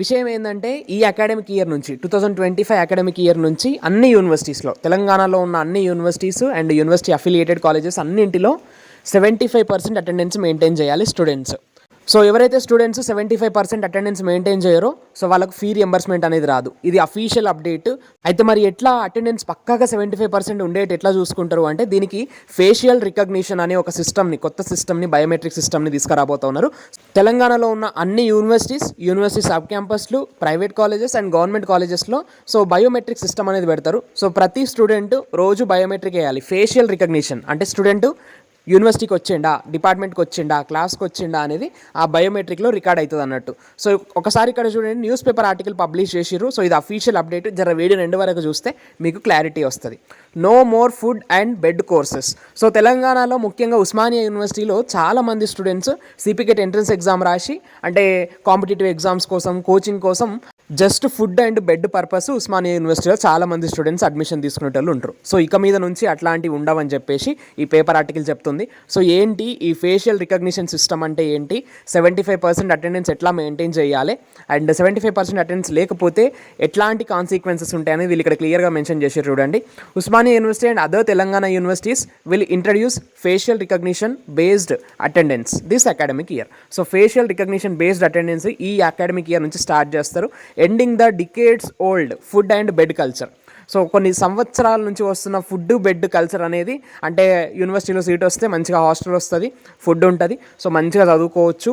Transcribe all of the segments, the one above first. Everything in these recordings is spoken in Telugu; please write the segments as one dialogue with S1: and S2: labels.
S1: విషయం ఏంటంటే ఈ అకాడమిక్ ఇయర్ నుంచి two thousand twenty five academic year నుంచి అన్ని యూనివర్సిటీస్లో తెలంగాణలో ఉన్న అన్ని universities and university affiliated colleges అన్నింటిలో seventy five percent attendance maintain చేయాలి స్టూడెంట్స్ సో ఎవరైతే students seventy five percent attendance maintain చేయరో so వాళ్ళకు ఫీ రియంబర్స్మెంట్ అనేది రాదు. ఇది అఫీషియల్ అప్డేట్ అయితే మరి ఎట్లా అటెండెన్స్ పక్కాగా సెవెంటీ ఫైవ్ పర్సెంట్ ఉండేటి ఎట్లా చూసుకుంటారు అంటే దీనికి ఫేషియల్ రికగ్నిషన్ అనే ఒక సిస్టమ్ని కొత్త సిస్టమ్ని బయోమెట్రిక్ సిస్టమ్ని తీసుకురాబోతున్నారు తెలంగాణలో ఉన్న అన్ని యూనివర్సిటీస్ యూనివర్సిటీ సబ్ క్యాంపస్లు ప్రైవేట్ కాలేజెస్ అండ్ గవర్నమెంట్ కాలేజెస్లో సో బయోమెట్రిక్ సిస్టమ్ అనేది పెడతారు. సో ప్రతి స్టూడెంట్ రోజు బయోమెట్రిక్ వేయాలి. ఫేషియల్ రికగ్నిషన్ అంటే స్టూడెంట్ యూనివర్సిటీకి వచ్చిండా డిపార్ట్మెంట్కి వచ్చిండా క్లాస్కి వచ్చిండా అనేది ఆ బయోమెట్రిక్లో రికార్డ్ అవుతుంది అన్నట్టు. సో ఒకసారి ఇక్కడ చూడండి న్యూస్ పేపర్ ఆర్టికల్ పబ్లిష్ చేసిర్రు. సో ఇది అఫీషియల్ అప్డేట్. జర వీడియో రెండు వరకు చూస్తే మీకు క్లారిటీ వస్తుంది. No more food and bed courses so తెలంగాణలో ముఖ్యంగా ఉస్మానియా యూనివర్సిటీలో చాలామంది స్టూడెంట్స్ సిపికెట్ ఎంట్రన్స్ ఎగ్జామ్ రాసి అంటే కాంపిటేటివ్ ఎగ్జామ్స్ కోసం కోచింగ్ కోసం just food and bed purpose Osmania యూనివర్సిటీలో చాలా మంది స్టూడెంట్స్ అడ్మిషన్ తీసుకునేటోళ్ళు ఉంటారు. సో ఇక మీద నుంచి అట్లాంటివి ఉండవని చెప్పేసి ఈ పేపర్ ఆర్టికల్ చెప్తుంది. సో ఏంటి ఈ ఫేషియల్ రికగ్నిషన్ సిస్టమ్ అంటే ఏంటి? సెవెంటీ ఫైవ్ పర్సెంట్ అటెండెన్స్ ఎట్లా మెయింటైన్ చేయాలి? And seventy five percent attendance లేకపోతే ఎట్లాంటి కాన్సిక్వెన్సెస్ ఉంటాయని వీళ్ళు ఇక్కడ క్లియర్గా మెన్షన్ చేసి చూడండి. Osmania university and other Telangana universities will introduce facial recognition based attendance this academic year so facial recognition based attendance ఈ అకాడమిక్ ఇయర్ నుంచి స్టార్ట్ చేస్తారు. Ending the decades old food and bed culture so కొన్ని సంవత్సరాల నుంచి వస్తున్న ఫుడ్ బెడ్ కల్చర్ అనేది అంటే యూనివర్సిటీలో సీట్ వస్తే మంచిగా హాస్టల్ వస్తుంది ఫుడ్ ఉంటుంది. సో మంచిగా చదువుకోవచ్చు.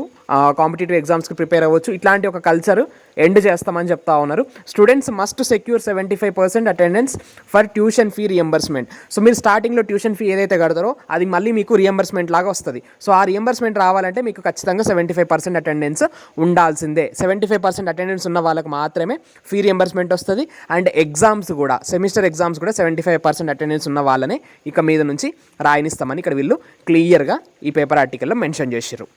S1: కాంపిటేటివ్ ఎగ్జామ్స్కి ప్రిపేర్ అవ్వచ్చు. ఇట్లాంటి ఒక కల్చర్ ఎండ్ చేస్తామని చెప్తా ఉన్నారు. Students must secure seventy five percent attendance for tuition fee reimbursement so మీరు స్టార్టింగ్లో ట్యూషన్ ఫీ ఏదైతే కడతారో అది మళ్ళీ మీకు రియంబర్స్మెంట్ లాగా వస్తుంది. సో ఆ రియంబర్స్మెంట్ రావాలంటే మీకు ఖచ్చితంగా సెవెంటీ ఫైవ్ పర్సెంట్ అటెండెన్స్ ఉండాల్సిందే. సెవెంటీ ఫైవ్ పర్సెంట్ అటెండెన్స్ ఉన్న వాళ్ళకి మాత్రమే ఫీ రియంబర్స్మెంట్ వస్తుంది. అండ్ ఎగ్జామ్స్ కూడా సెమిస్టర్ ఎగ్జామ్స్ కూడా సెవెంటీ ఫైవ్ పర్సెంట్ అటెండెన్స్ ఉన్న వాళ్ళనే ఇక మీద నుంచి రాయనిస్తామని ఇక్కడ వీళ్ళు క్లియర్గా ఈ పేపర్ ఆర్టికల్లో మెన్షన్ చేశారు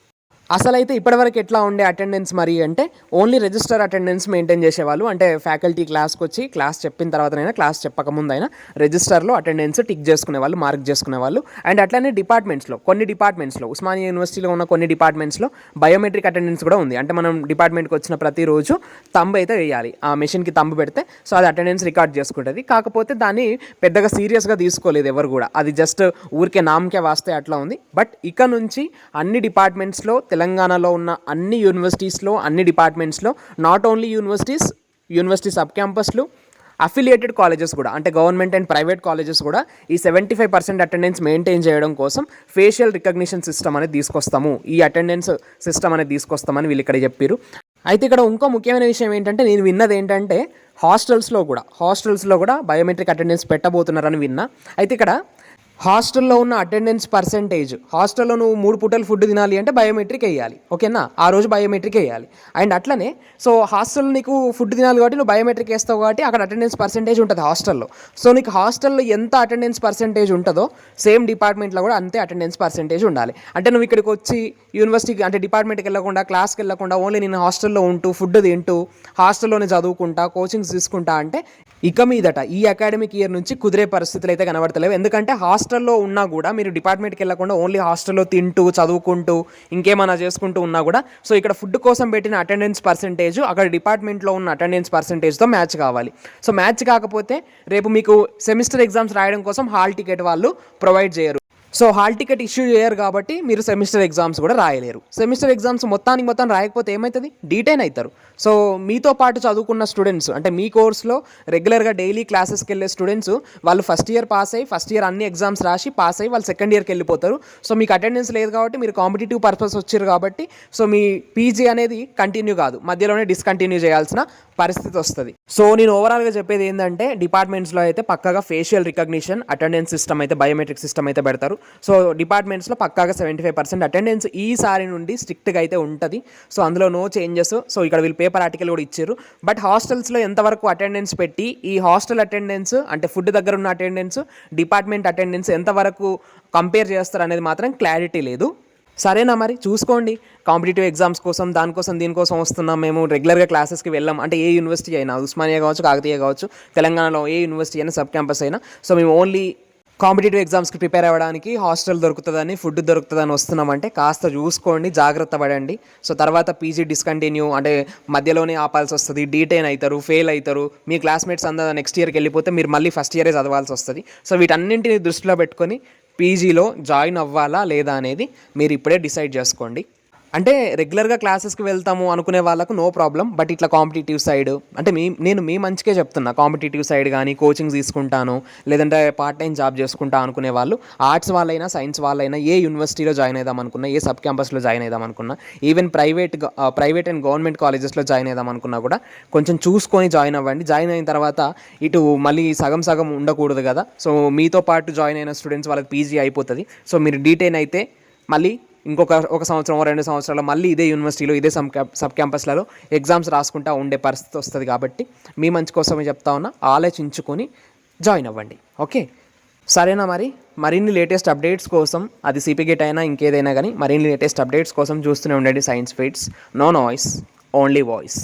S1: అసలైతే ఇప్పటివరకు ఎట్లా ఉండే అటెండెన్స్ మరి అంటే ఓన్లీ రిజిస్టర్ అటెండెన్స్ మెయింటైన్ చేసేవాళ్ళు. అంటే ఫ్యాకల్టీ క్లాస్కి వచ్చి క్లాస్ చెప్పిన తర్వాతనైనా క్లాస్ చెప్పకముందైనా రిజిస్టర్లో అటెండెన్స్ టిక్ చేసుకునే వాళ్ళు మార్క్ చేసుకునే వాళ్ళు అండ్ అట్లనే డిపార్ట్మెంట్స్లో కొన్ని డిపార్ట్మెంట్స్లో ఉస్మానియా యూనివర్సిటీలో ఉన్న కొన్ని డిపార్ట్మెంట్స్లో బయోమెట్రిక్ అటెండెన్స్ కూడా ఉంది. అంటే మనం డిపార్ట్మెంట్కి వచ్చిన ప్రతిరోజు తంబు అయితే వేయాలి. ఆ మెషిన్కి తంబు పెడితే సో అది అటెండెన్స్ రికార్డ్ చేసుకుంటుంది. కాకపోతే దాన్ని పెద్దగా సీరియస్గా తీసుకోలేదు ఎవరు కూడా. అది జస్ట్ ఊరికే నామకే వాస్తే అట్లా ఉంది. బట్ ఇక నుంచి అన్ని డిపార్ట్మెంట్స్లో తెలంగాణలో ఉన్న అన్ని యూనివర్సిటీస్లో అన్ని డిపార్ట్మెంట్స్లో not only universities university sub క్యాంపస్లు affiliated colleges కూడా అంటే గవర్నమెంట్ అండ్ ప్రైవేట్ కాలేజెస్ కూడా ఈ seventy five percent attendance maintain చేయడం కోసం ఫేషియల్ రికగ్నిషన్ సిస్టమ్ అనేది తీసుకొస్తాము. ఈ అటెండెన్స్ సిస్టమ్ అనేది తీసుకొస్తామని వీళ్ళు ఇక్కడ చెప్పారు అయితే ఇక్కడ ఇంకో ముఖ్యమైన విషయం ఏంటంటే నేను విన్నది ఏంటంటే హాస్టల్స్లో కూడా హాస్టల్స్లో కూడా బయోమెట్రిక్ అటెండెన్స్ పెట్టబోతున్నారని విన్నా. అయితే ఇక్కడ హాస్టల్లో ఉన్న అటెండెన్స్ పర్సెంటేజ్. హాస్టల్లో నువ్వు మూడు పూటలు ఫుడ్ తినాలి అంటే బయోమెట్రిక్ వేయాలి. ఓకేనా? ఆ రోజు బయోమెట్రిక్ వేయాలి. అండ్ అట్లనే సో హాస్టల్ నీకు ఫుడ్ తినాలి కాబట్టి నువ్వు బయోమెట్రిక్ వేస్తావు కాబట్టి అక్కడ అటెండెన్స్ పర్సెంటేజ్ ఉంటుంది హాస్టల్లో. సో నీకు హాస్టల్లో ఎంత అటెండెన్స్ పర్సెంటేజ్ ఉంటుందో సేమ్ డిపార్ట్మెంట్లో కూడా అంతే అటెండెన్స్ పర్సెంటేజ్ ఉండాలి. అంటే నువ్వు ఇక్కడికి వచ్చి యూనివర్సిటీకి అంటే డిపార్ట్మెంట్కి వెళ్ళకుండా క్లాస్కి వెళ్ళకుండా ఓన్లీ నేను హాస్టల్లో ఉంటూ ఫుడ్ తింటూ హాస్టల్లోనే చదువుకుంటా కోచింగ్స్ తీసుకుంటా అంటే ఇక మీదట ఈ అకాడమిక్ ఇయర్ నుంచి కుదిరే పరిస్థితులు అయితే కనబడతలేవు. ఎందుకంటే హాస్టల్లో ఉన్నా కూడా మీరు డిపార్ట్మెంట్కి వెళ్ళకుండా ఓన్లీ హాస్టల్లో తింటూ చదువుకుంటూ ఇంకేమైనా చేసుకుంటూ ఉన్నా కూడా సో ఇక్కడ ఫుడ్ కోసం పెట్టిన అటెండెన్స్ పర్సంటేజ్ అక్కడ డిపార్ట్మెంట్లో ఉన్న అటెండెన్స్ పర్సంటేజ్తో మ్యాచ్ కావాలి. సో మ్యాచ్ కాకపోతే రేపు మీకు సెమిస్టర్ ఎగ్జామ్స్ రాయడం కోసం హాల్ టికెట్ వాళ్ళు ప్రొవైడ్ చేయరు. సో హాల్ టికెట్ ఇష్యూ చేయరు కాబట్టి మీరు సెమిస్టర్ ఎగ్జామ్స్ కూడా రాయలేరు. సెమిస్టర్ ఎగ్జామ్స్ మొత్తానికి మొత్తం రాయకపోతే ఏమవుతుంది డీటైన్ అవుతారు సో మీతో పాటు చదువుకున్న స్టూడెంట్స్ అంటే మీ కోర్స్లో రెగ్యులర్గా డైలీ క్లాసెస్కి వెళ్ళే స్టూడెంట్స్ వాళ్ళు ఫస్ట్ ఇయర్ పాస్ అయ్యి ఫస్ట్ ఇయర్ అన్ని ఎగ్జామ్స్ రాసి పాస్ అయ్యి వాళ్ళు సెకండ్ ఇయర్కి వెళ్ళిపోతారు. సో మీకు అటెండెన్స్ లేదు కాబట్టి మీరు కాంపిటేటివ్ పర్పస్ వచ్చారు కాబట్టి సో మీ పీజీ అనేది కంటిన్యూ కాదు. మధ్యలోనే డిస్కంటిన్యూ చేయాల్సిన పరిస్థితి వస్తుంది. సో నేను ఓవరాల్గా చెప్పేది ఏంటంటే డిపార్ట్మెంట్స్లో అయితే పక్కాగా ఫేషియల్ రికగ్నిషన్ అటెండెన్స్ సిస్టమ్ అయితే బయోమెట్రిక్ సిస్టమ్ అయితే పెడతారు. సో డిపార్ట్మెంట్స్లో పక్కాగా సెవెంటీ ఫైవ్ పర్సెంట్ అటెండెన్స్ ఈసారి నుండి స్ట్రిక్ట్గా అయితే ఉంటుంది. సో అందులో నో చేంజెస్ సో ఇక్కడ వీళ్ళు పేపర్ ఆర్టికల్ కూడా ఇచ్చారు. బట్ హాస్టల్స్లో ఎంతవరకు అటెండెన్స్ పెట్టి ఈ హాస్టల్ అటెండెన్స్ అంటే ఫుడ్ దగ్గర ఉన్న అటెండెన్స్ డిపార్ట్మెంట్ అటెండెన్స్ ఎంతవరకు కంపేర్ చేస్తారు అనేది మాత్రం క్లారిటీ లేదు. సరేనా మరి? చూసుకోండి. కాంపిటేటివ్ ఎగ్జామ్స్ కోసం దానికోసం దీనికోసం వస్తున్నాం మేము. రెగ్యులర్గా క్లాసెస్కి వెళ్ళాం. అంటే ఏ యూనివర్సిటీ అయినా ఉస్మానియా కావచ్చు కాకతీయ కావచ్చు తెలంగాణలో ఏ యూనివర్సిటీ అయినా సబ్ క్యాంపస్ అయినా. సో మేము ఓన్లీ కాంపిటేటివ్ ఎగ్జామ్స్కి ప్రిపేర్ అవ్వడానికి హాస్టల్ దొరుకుతుందని ఫుడ్ దొరుకుతుందని వస్తున్నామంటే కాస్త చూసుకోండి జాగ్రత్త పడండి. సో తర్వాత పీజీ డిస్కంటిన్యూ అంటే మధ్యలోనే ఆపాల్సి వస్తుంది డీటైన్ అవుతారు ఫెయిల్ అవుతారు మీ క్లాస్మేట్స్ అందరూ నెక్స్ట్ ఇయర్కి వెళ్ళిపోతే మీరు మళ్ళీ ఫస్ట్ ఇయరే చదవాల్సి వస్తుంది. సో వీటన్నింటిని దృష్టిలో పెట్టుకొని పీజీలో జాయిన్ అవ్వాలా లేదా అనేది మీరు ఇప్పుడే డిసైడ్ చేసుకోండి. అంటే రెగ్యులర్గా క్లాసెస్కి వెళ్తాము అనుకునే వాళ్ళకు నో ప్రాబ్లం బట్ ఇట్లా కాంపిటేటివ్ సైడ్ అంటే మీ నేను మీ మంచికే చెప్తున్నా కాంపిటేటివ్ సైడ్ కానీ కోచింగ్ తీసుకుంటాను లేదంటే పార్ట్ టైం జాబ్ చేసుకుంటా అనుకునే వాళ్ళు ఆర్ట్స్ వాళ్ళైనా సైన్స్ వాళ్ళైనా ఏ యూనివర్సిటీలో జాయిన్ అవుదాం అనుకున్నా ఏ సబ్ క్యాంపస్లో జాయిన్ అవుదాం అనుకున్నా even private private and government కాలేజెస్లో జాయిన్ అవుదాం అనుకున్నా కూడా కొంచెం చూసుకొని జాయిన్ అవ్వండి. జాయిన్ అయిన తర్వాత ఇటు మళ్ళీ సగం సగం ఉండకూడదు కదా. సో మీతో పాటు జాయిన్ అయిన స్టూడెంట్స్ వాళ్ళకి పీజీ అయిపోతుంది. సో మీరు డీటెయిన్ అయితే మళ్ళీ ఇంకొక ఒక సంవత్సరం రెండు సంవత్సరాలు మళ్ళీ ఇదే యూనివర్సిటీలో ఇదే సబ్ సబ్ క్యాంపస్లలో ఎగ్జామ్స్ రాసుకుంటా ఉండే పరిస్థితి వస్తుంది కాబట్టి మీ మంచి కోసమే చెప్తా ఉన్నా ఆలోచించుకొని జాయిన్ అవ్వండి. ఓకే సరేనా మరి? మరిన్ని లేటెస్ట్ అప్డేట్స్ కోసం అది సిపి గేట్ అయినా ఇంకేదైనా కానీ మరిన్ని లేటెస్ట్ అప్డేట్స్ కోసం చూస్తూనే ఉండండి science feeds no noise only voice